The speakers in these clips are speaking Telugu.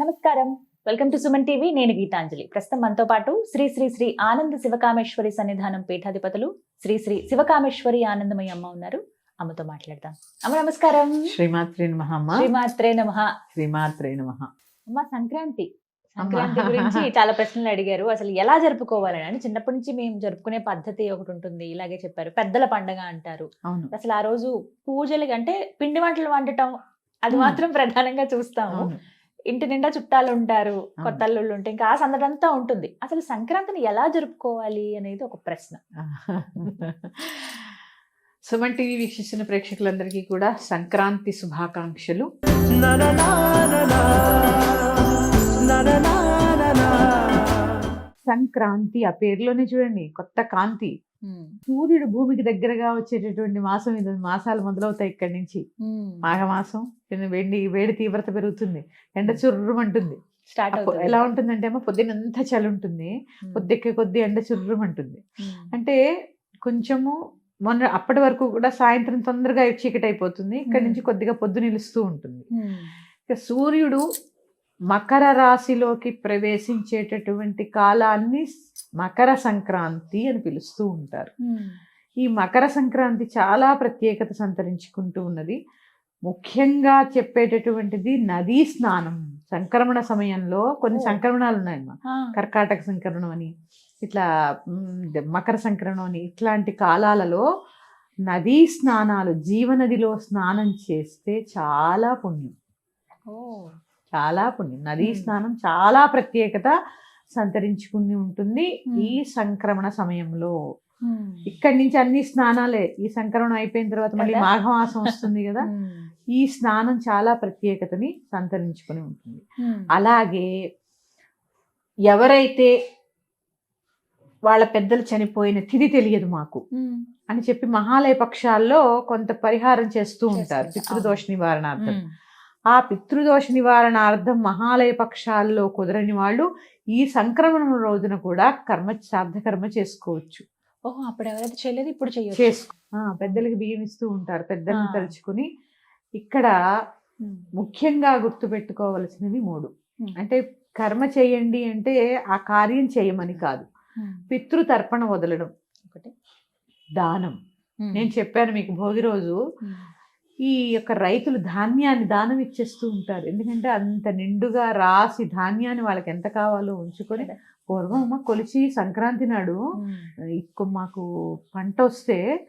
నమస్కారం. Welcome to Suman TV. నేను గీతాంజలి. ప్రస్తుతం మనతో పాటు శ్రీ శ్రీ శ్రీ ఆనంద శివకామేశ్వరి సన్నిధానం పీఠాధిపతులు శ్రీ శ్రీ శివకామేశ్వరి ఆనందమయ్య అమ్మ ఉన్నారు. అమ్మతో మాట్లాడదాం. అమ్మ నమస్కారం. శ్రీమాత్రే నమ అమ్మ. శ్రీమాత్రే నమ. శ్రీమాత్రే నమ. అమ్మ సంక్రాంతి. సంక్రాంతి గురించి చాలా ప్రశ్నలు అడిగారు. అసలు ఎలా జరుపుకోవాలని అని చిన్నప్పటి నుంచి మేము జరుపుకునే పద్ధతి ఒకటి ఉంటుంది. ఇలాగే చెప్పారు. పెద్దల పండగ అంటారు. అసలు ఆ రోజు పూజలు అంటే పిండి వంటలు వండటం అది. మాత్రం ప్రధానంగా చూస్తాము. ఇంటి నిండా చుట్టాలు ఉంటారు కొత్త అల్లుళ్ళు ఉంటే ఇంకా ఆ సందడంతా ఉంటుంది. అసలు సంక్రాంతిని ఎలా జరుపుకోవాలి అనేది ఒక ప్రశ్న. సుమన్ టీవీ వీక్షిస్తున్న ప్రేక్షకులందరికీ కూడా సంక్రాంతి శుభాకాంక్షలు. సంక్రాంతి ఆ పేరులోనే చూడండి. కొత్త కాంతి. సూర్యుడు భూమికి దగ్గరగా వచ్చేటటువంటి మాసం ఇది. మాసాలు మొదలవుతాయి ఇక్కడి నుంచి. మాఘమాసం వేడి వేడి తీవ్రత పెరుగుతుంది. ఎండ చుర్రుమంటుంది స్టార్ట్ అప్పు- ఎలా ఉంటుందంటే ఏమో పొద్దునంతా చలి ఉంటుంది పొద్దెక్కే కొద్ది ఎండ చుర్రుమంటుంది అంటే కొంచెము మొన్న అప్పటి వరకు కూడా సాయంత్రం తొందరగా చీకటి అయిపోతుంది. ఇక్కడ. నుంచి కొద్దిగా పొద్దు నిలుస్తూ ఉంటుంది. ఇక సూర్యుడు మకర రాశిలోకి ప్రవేశించేటటువంటి కాలాన్ని మకర సంక్రాంతి అని పిలుస్తూ ఉంటారు. ఈ మకర సంక్రాంతి చాలా ప్రత్యేకత సంతరించుకుంటూ ఉన్నది. ముఖ్యంగా చెప్పేటటువంటిది నదీ స్నానం. సంక్రమణ సమయంలో కొన్ని. సంక్రమణాలు ఉన్నాయమ్మా కర్కాటక సంక్రమణం అని ఇట్లా మకర సంక్రమణం అని ఇట్లాంటి కాలాలలో నదీ స్నానాలు జీవనదిలో స్నానం చేస్తే చాలా పుణ్యం. చాలా పుణ్యం. నదీ. స్నానం చాలా ప్రత్యేకత. సంతరించుకుని ఉంటుంది. ఈ సంక్రమణ సమయంలో. ఇక్కడి నుంచి అన్ని స్నానాలే. ఈ సంక్రమణం అయిపోయిన తర్వాత మళ్ళీ? మాఘమాసం వస్తుంది కదా? ఈ స్నానం చాలా ప్రత్యేకతని సంతరించుకుని ఉంటుంది. అలాగే ఎవరైతే వాళ్ళ పెద్దలు చనిపోయిన తిథి తెలియదు మాకు అని చెప్పి మహాలయ పక్షాల్లో కొంత పరిహారం చేస్తూ ఉంటారు. పితృదోష నివారణార్థం. ఆ పితృదోష నివారణార్థం మహాలయ పక్షాల్లో కుదరని వాళ్ళు ఈ సంక్రమణం రోజున కూడా కర్మ కర్మ చేసుకోవచ్చు ఓహో అప్పుడు ఎవరైతే చేయలేదు ఇప్పుడు చేయొచ్చు చేసుకో పెద్దలకి బియ్యం ఇస్తూ ఉంటారు పెద్దల్ని. తలుచుకుని ఇక్కడ. ముఖ్యంగా గుర్తుపెట్టుకోవలసినవి మూడు. అంటే కర్మ చేయండి అంటే ఆ కార్యం చేయమని కాదు. పితృతర్పణ వదలడం ఒకటి దానం. నేను చెప్పాను మీకు భోగి రోజు. ఈ యొక్క రైతులు ధాన్యాన్ని దానం ఇచ్చేస్తూ ఉంటారు ఎందుకంటే అంత నిండుగా రాసి ధాన్యాన్ని వాళ్ళకి ఎంత కావాలో ఉంచుకొని. పూర్వం అమ్మ కొలిచి సంక్రాంతి నాడు మాకు పంట వస్తే.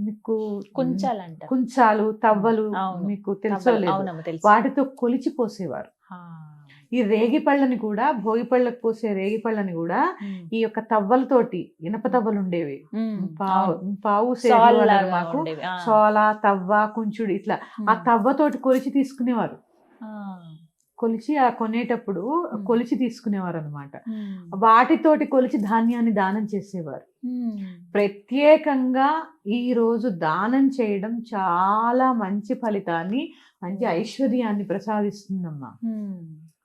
మీకు కుంచాలంట కుంచాలు తవ్వలు. మీకు తెలుసో వాటితో కొలిచి పోసేవారు. ఈ రేగి పళ్ళని కూడా భోగి పళ్ళకు పోసే రేగి పళ్ళని కూడా. ఈ యొక్క తవ్వలతోటి ఇనప తవ్వలు ఉండేవి. పావు. పావు మాకు. సోల తవ్వ కుంచుడు ఇట్లా ఆ. తవ్వతోటి కొలిచి తీసుకునేవారు. కొలిచి ఆ కొనేటప్పుడు. కొలిచి తీసుకునేవారు అనమాట. వాటితోటి కొలిచి ధాన్యాన్ని దానం చేసేవారు. ప్రత్యేకంగా ఈ రోజు దానం చేయడం చాలా మంచి ఫలితాన్ని మంచి ఐశ్వర్యాన్ని ప్రసాదిస్తుందమ్మా.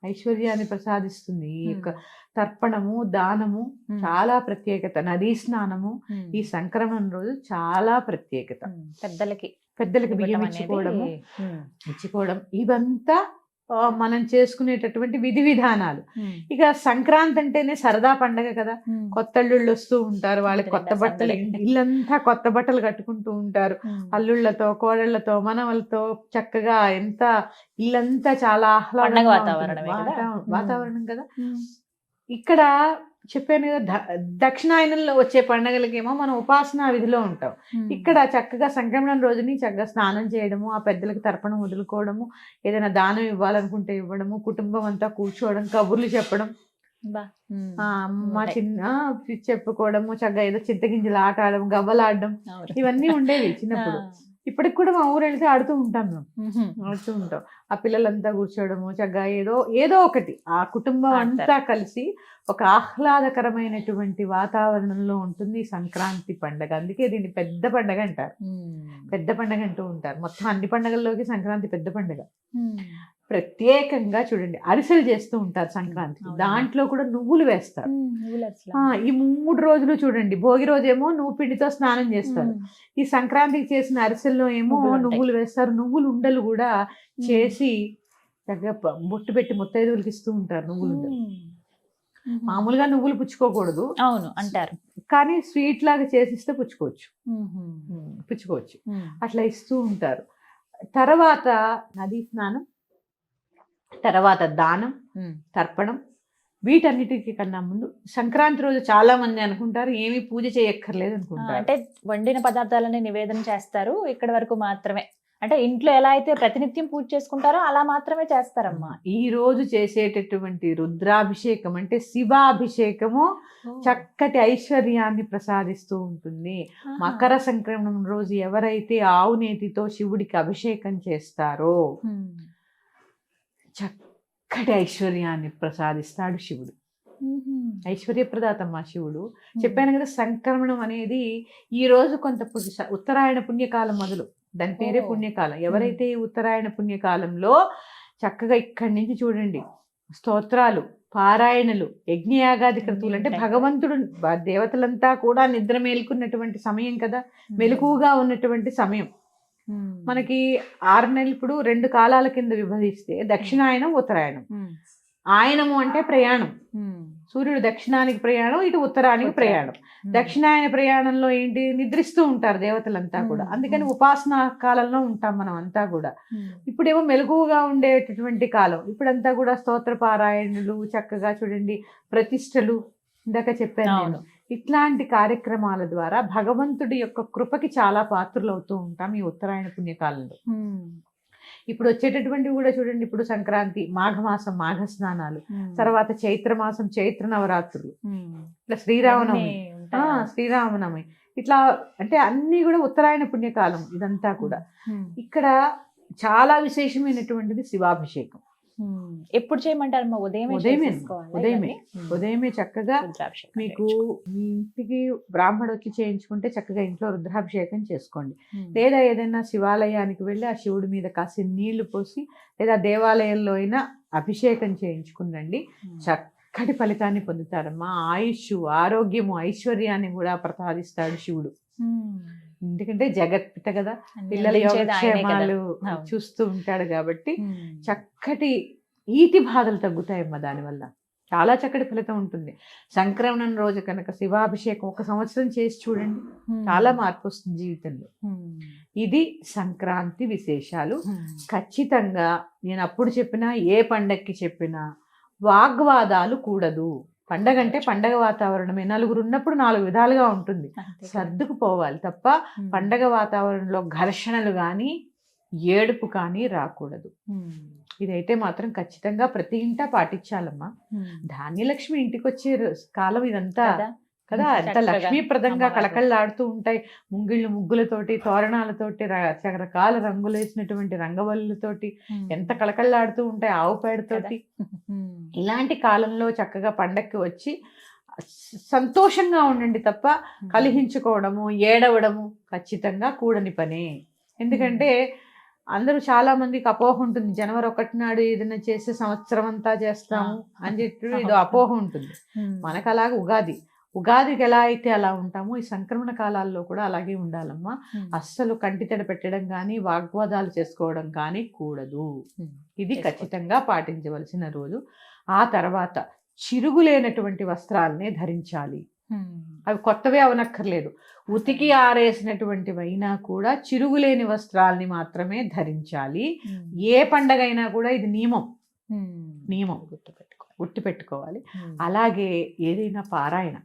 ఐశ్వర్యాన్ని ప్రసాదిస్తుంది ఈ యొక్క. తర్పణము దానము. చాలా ప్రత్యేకత నదీ స్నానము. ఈ సంక్రమణ రోజు చాలా ప్రత్యేకత. పెద్దలకి పెద్దలకు బియ్యం ఇచ్చుకోవడము. ఇచ్చుకోవడం ఇవంతా మనం చేసుకునేటటువంటి విధి విధానాలు. ఇక సంక్రాంతి అంటేనే సరదా పండగ కదా. కొత్త అల్లుళ్ళు వస్తూ ఉంటారు వాళ్ళకి కొత్త బట్టలు. ఇల్లంతా కొత్త బట్టలు కట్టుకుంటూ ఉంటారు. అల్లుళ్ళతో కోడళ్ళతో మనవలతో చక్కగా ఎంత ఇల్లంతా చాలా ఆహ్లాదంగా వాతావరణం కదా. ఇక్కడ చెప్పాను కదా దక్షిణాయనంలో వచ్చే పండగలకేమో మనం ఉపాసనా విధిలో ఉంటాం. ఇక్కడ చక్కగా సంక్రమణం రోజుని చక్కగా స్నానం చేయడము ఆ పెద్దలకు తర్పణం వదులుకోవడము ఏదైనా దానం ఇవ్వాలనుకుంటే ఇవ్వడము కుటుంబం అంతా కూర్చోవడం కబుర్లు చెప్పడం ఉంటాయి. చిన్న చెప్పుకోవడము చక్కగా ఏదో చింతగింజలు ఆట ఆడడం గవ్వలాడడం. ఇవన్నీ ఉండేవి చిన్నప్పుడు. ఇప్పటికి కూడా మా ఊరు వెళ్తే ఆడుతూ ఉంటాం మేము. ఆడుతూ ఉంటాం ఆ పిల్లలంతా కూర్చోవడము చక్కగా ఏదో ఏదో ఒకటి ఆ కుటుంబం. అంతా కలిసి ఒక ఆహ్లాదకరమైనటువంటి వాతావరణంలో ఉంటుంది సంక్రాంతి పండగ అందుకే దీన్ని పెద్ద పండగ అంటారు. పెద్ద పండగ అంటూ ఉంటారు మొత్తం అన్ని పండగల్లోకి సంక్రాంతి పెద్ద పండగ. ప్రత్యేకంగా చూడండి అరిసెలు చేస్తూ ఉంటారు సంక్రాంతి. దాంట్లో కూడా నువ్వులు వేస్తారు. ఈ మూడు రోజులు చూడండి భోగి రోజేమో నువ్వు పిండితో స్నానం చేస్తారు. ఈ సంక్రాంతికి చేసిన అరిసెల్లో ఏమో నువ్వులు వేస్తారు. నువ్వులు ఉండలు కూడా. చేసి చక్కగా బొట్టు పెట్టి ముత్తైదువులకి ఇస్తూ ఉంటారు నువ్వులు మ్మ్. మామూలుగా నువ్వులు పుచ్చుకోకూడదు. అవును అంటారు. కానీ స్వీట్ లాగా చేసిస్తే పుచ్చుకోవచ్చు. పుచ్చుకోవచ్చు. అట్లా ఇస్తూ ఉంటారు. తర్వాత నదీ స్నానం తర్వాత దానం. తర్పణం. వీటన్నిటికి కన్నా ముందు సంక్రాంతి రోజు చాలా మంది అనుకుంటారు ఏమీ పూజ చేయక్కర్లేదు అనుకుంటారు. అంటే వండిన పదార్థాలని నివేదన చేస్తారు ఇక్కడ వరకు మాత్రమే. అంటే ఇంట్లో ఎలా అయితే ప్రతినిత్యం పూజ చేసుకుంటారో అలా మాత్రమే చేస్తారమ్మా. ఈ రోజు చేసేటటువంటి రుద్రాభిషేకం అంటే శివాభిషేకము చక్కటి ఐశ్వర్యాన్ని ప్రసాదిస్తూ ఉంటుంది. మకర సంక్రమణం రోజు ఎవరైతే ఆవు నేతితో శివుడికి అభిషేకం చేస్తారో. చక్కటి ఐశ్వర్యాన్ని ప్రసాదిస్తాడు శివుడు మ్మ్. ఐశ్వర్యప్రదాతమ్మ శివుడు చెప్పాను కదా సంక్రమణం అనేది ఈ రోజు కొంత పుణ్య ఉత్తరాయణ పుణ్యకాలం మొదలు దాని పేరే. పుణ్యకాలం ఎవరైతే ఈ ఉత్తరాయణ పుణ్యకాలంలో చక్కగా ఇక్కడి నుంచి చూడండి స్తోత్రాలు పారాయణలు యజ్ఞయాగాది క్రతువులు అంటే. భగవంతుడు దేవతలంతా కూడా నిద్ర మేలుకున్నటువంటి సమయం కదా మెలకువగా ఉన్నటువంటి సమయం. మనకి ఆరు నెలలు ఇప్పుడు రెండు కాలాల కింద విభజిస్తే దక్షిణాయనం ఉత్తరాయణం. ఆయనము అంటే ప్రయాణం. సూర్యుడు దక్షిణానికి ప్రయాణం ఇటు ఉత్తరానికి ప్రయాణం. దక్షిణాయన ప్రయాణంలో ఏంటి? నిద్రిస్తూ ఉంటారు దేవతలంతా కూడా. అందుకని ఉపాసనా కాలంలో ఉంటాం మనం అంతా కూడా. ఇప్పుడేమో మెలకువగా ఉండేటటువంటి కాలం. ఇప్పుడంతా కూడా స్తోత్ర పారాయణలు చక్కగా చూడండి ప్రతిష్టలు. ఇందాక చెప్పాను ఇట్లాంటి కార్యక్రమాల ద్వారా భగవంతుడి యొక్క కృపకి చాలా పాత్రలు అవుతూ ఉంటాం ఈ ఉత్తరాయణ పుణ్యకాలంలో. ఇప్పుడు వచ్చేటటువంటివి కూడా చూడండి ఇప్పుడు సంక్రాంతి మాఘమాసం మాఘ స్నానాలు. తర్వాత చైత్ర మాసం చైత్ర నవరాత్రులు. ఇట్లా శ్రీరామనవమి. శ్రీరామనవమి ఇట్లా అంటే అన్ని కూడా ఉత్తరాయణ పుణ్యకాలం ఇదంతా కూడా. ఇక్కడ చాలా విశేషమైనటువంటిది శివాభిషేకం ఎప్పుడు చేయమంటారమ్మా ఉదయమే ఉదయమే, చేసేసుకోవాలా ఉదయమే. మ్మ్. ఉదయమే చక్కగా మీకు మీ ఇంటికి బ్రాహ్మడు వచ్చి చేయించుకుంటే చక్కగా ఇంట్లో రుద్రాభిషేకం చేసుకోండి. లేదా ఏదైనా శివాలయానికి వెళ్ళి ఆ శివుడి మీద కాసి నీళ్ళు పోసి లేదా దేవాలయంలో అయినా అభిషేకం చేయించుకునండి. చక్కటి ఫలితాన్ని పొందుతారమ్మా ఆయుష్ ఆరోగ్యము ఐశ్వర్యాన్ని కూడా ప్రసాదిస్తాడు శివుడు. ఎందుకంటే జగత్పిత కదా పిల్లల. యోగక్షేమాలు. చూస్తూ ఉంటాడు కాబట్టి. చక్కటి ఈతి బాధలు తగ్గుతాయమ్మా దానివల్ల చాలా చక్కటి ఫలితం ఉంటుంది సంక్రమణం రోజు కనుక శివాభిషేకం ఒక సంవత్సరం చేసి చూడండి. చాలా మార్పు వస్తుంది జీవితంలో. ఇది సంక్రాంతి విశేషాలు. ఖచ్చితంగా నేను అప్పుడు చెప్పినా ఏ పండక్కి చెప్పినా వాగ్వాదాలు కూడదు పండగ అంటే పండగ వాతావరణమే నలుగురు ఉన్నప్పుడు నాలుగు విధాలుగా ఉంటుంది. సర్దుకుపోవాలి తప్ప. పండగ వాతావరణంలో ఘర్షణలు కానీ ఏడుపు కానీ రాకూడదు. ఇదైతే మాత్రం ఖచ్చితంగా ప్రతి ఇంట పాటించాలమ్మా మ్మ్. ధాన్యలక్ష్మి ఇంటికి వచ్చే కాలం ఇదంతా కదా? చక్కగా. లక్ష్మీప్రదంగా. కళకళలాడుతూ ఉంటాయి. ముంగిళ్ళు ముగ్గులతోటి తోరణాలతోటి రకరకాల రంగులు వేసినటువంటి రంగవల్లుతోటి మ్మ్. ఎంత కళకళలాడుతూ ఉంటాయి ఆవు పేడతోటి. ఇలాంటి కాలంలో చక్కగా పండక్కి వచ్చి సంతోషంగా ఉండండి తప్ప కలిహించుకోవడము ఏడవడము ఖచ్చితంగా కూడని పనే. ఎందుకంటే అందరూ చాలా మందికి అపోహ ఉంటుంది. జనవరి ఒకటి నాడు ఏదైనా చేసే సంవత్సరం అంతా చేస్తాము అని చెప్పి ఇది అపోహ ఉంటుంది. మనకు అలాగే ఉగాది. ఉగాదికి ఎలా అయితే అలా ఉంటామో ఈ సంక్రమణ కాలాల్లో కూడా అలాగే ఉండాలమ్మా మ్మ్. అస్సలు కంటితడి పెట్టడం కానీ వాగ్వాదాలు చేసుకోవడం కానీ కూడదు. ఇది. ఖచ్చితంగా పాటించవలసిన రోజు ఆ తర్వాత చిరుగులేనటువంటి వస్త్రాలనే ధరించాలి. అవి కొత్తవే అవనక్కర్లేదు ఉతికి ఆరేసినటువంటివైనా కూడా చిరుగులేని వస్త్రాల్ని మాత్రమే ధరించాలి. ఏ పండగైనా కూడా ఇది నియమం. నియమం గుర్తుపెట్టుకో గుర్తు పెట్టుకోవాలి మ్మ్. అలాగే ఏదైనా పారాయణ.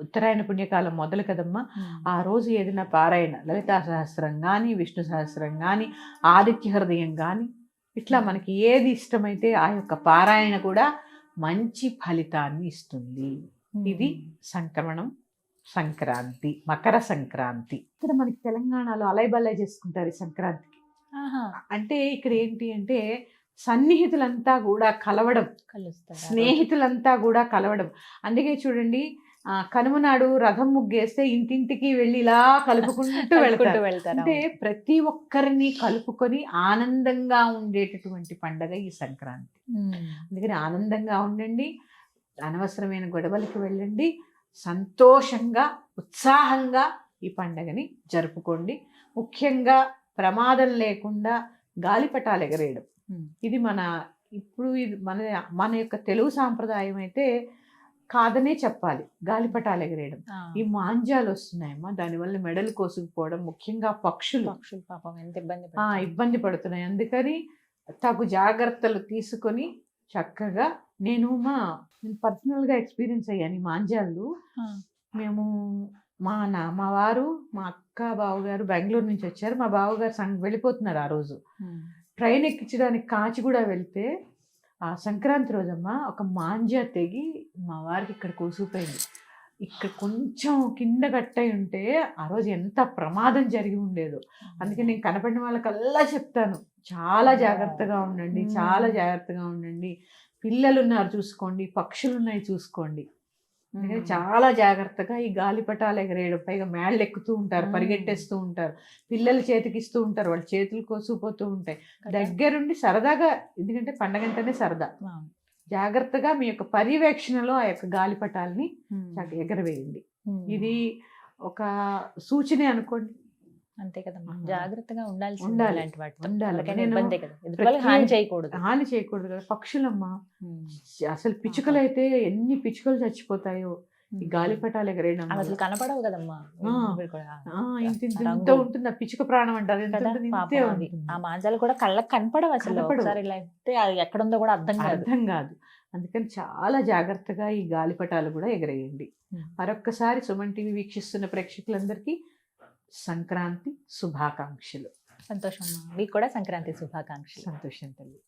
ఉత్తరాయణ పుణ్యకాలం మొదలు కదమ్మా. మ్మ్. ఆ రోజు ఏదైనా పారాయణ లలితా సహస్రం కానీ విష్ణు సహస్రం కానీ ఆదిత్య హృదయం కానీ ఇట్లా మనకి ఏది ఇష్టమైతే ఆ యొక్క పారాయణ కూడా మంచి ఫలితాన్ని ఇస్తుంది. ఇది సంక్రమణం సంక్రాంతి మకర సంక్రాంతి. ఇక్కడ మనకి తెలంగాణలో అలైబల్లై చేసుకుంటారు ఈ సంక్రాంతికి. అంటే ఇక్కడ ఏంటి అంటే సన్నిహితులంతా కూడా కలవడం కలుస్తారా? స్నేహితులంతా కూడా కలవడం అందుకే చూడండి ఆ, కనుమ నాడు రథం ముగ్గేస్తే ఇంటింటికి వెళ్ళి ఇలా కలుపుకుంటూ కలుపుకుంటూ వెళ్తారు అంటే. ప్రతి ఒక్కరిని కలుపుకొని ఆనందంగా ఉండేటటువంటి పండగ ఈ సంక్రాంతి. అందుకని ఆనందంగా ఉండండి అనవసరమైన గొడవలకి వెళ్ళండి సంతోషంగా ఉత్సాహంగా ఈ పండగని జరుపుకోండి ముఖ్యంగా ప్రమాదం లేకుండా గాలిపటాలు ఎగరేయడం. ఇది మన ఇప్పుడు ఇది మన మన యొక్క తెలుగు సాంప్రదాయం అయితే కాదనే చెప్పాలి. గాలిపటాలు ఎగరేయడం. ఈ మాంజాలు వస్తున్నాయమ్మా. దానివల్ల మెడలు కోసుకుపోవడం ముఖ్యంగా పక్షులు. పక్షులు పాపం ఎంత ఇబ్బంది. ఇబ్బంది పడుతున్నాయి. అందుకని తగు జాగ్రత్తలు తీసుకొని చక్కగా నేను మా నేను పర్సనల్గా ఎక్స్పీరియన్స్ అయ్యాను ఈ మాంజాలు. మేము మా నా మా వారు మా అక్క బావగారు బెంగళూరు నుంచి వచ్చారు. మా బావగారు సం వెళ్ళిపోతున్నారు ఆ రోజు. ట్రైన్ ఎక్కించడానికి కాచిగూడ వెళ్తే ఆ సంక్రాంతి రోజమ్మ ఒక మాంజా తెగి మా వారికి ఇక్కడ కూసిపోయింది ఇక్కడ కొంచెం కింద కట్టయి ఉంటే ఆ రోజు ఎంత ప్రమాదం జరిగి ఉండేదో. అందుకే నేను కనపడిన వాళ్ళకల్లా చెప్తాను. చాలా జాగ్రత్తగా ఉండండి. చాలా జాగ్రత్తగా ఉండండి. పిల్లలు ఉన్నారు చూసుకోండి పక్షులు ఉన్నాయి చూసుకోండి. అందుకని. చాలా జాగ్రత్తగా ఈ గాలిపటాలు ఎగరేయడం పైగా మేళ్ళు ఎక్కుతూ ఉంటారు. పరిగెట్టేస్తూ ఉంటారు పిల్లలు చేతికి ఇస్తూ ఉంటారు వాళ్ళ చేతులు కోసుకుపోతూ ఉంటాయి? దగ్గరుండి సరదాగా ఎందుకంటే పండగ అంటేనే సరదా. జాగ్రత్తగా మీ యొక్క పర్యవేక్షణలో ఆ యొక్క గాలిపటాలని ఎగరవేయండి. ఇది ఒక సూచనే అనుకోండి అంతే కదమ్మా. ఆహా. జాగ్రత్తగా ఉండాలి. ఉండాలి. కదా. వాళ్ళకి హాని చేయకూడదు. హాని చేయకూడదు కదా. పక్షులమ్మా. అసలు పిచ్చుకలు అయితే ఎన్ని పిచ్చుకలు చచ్చిపోతాయో. ఈ గాలిపటాలు ఎగరేయడం. అసలు కనపడవు కదమ్మా. ఇంత ఇంత ఉంటుంది? ఆ పిచ్చుక ప్రాణం అంటారు. కదా. ఆ మాంజాలు కూడా కళ్ళకి కనపడవు అసలు. అది ఎక్కడుందో కూడా అర్థం కాదు. అర్థం కాదు. అందుకని చాలా జాగ్రత్తగా ఈ గాలిపటాలు కూడా ఎగరేయండి. మరొక్కసారి సుమన్ టీవీ వీక్షిస్తున్న ప్రేక్షకులందరికీ సంక్రాంతి శుభాకాంక్షలు. సంతోషం. మీకు కూడా సంక్రాంతి శుభాకాంక్షలు. సంతోషం తల్లి.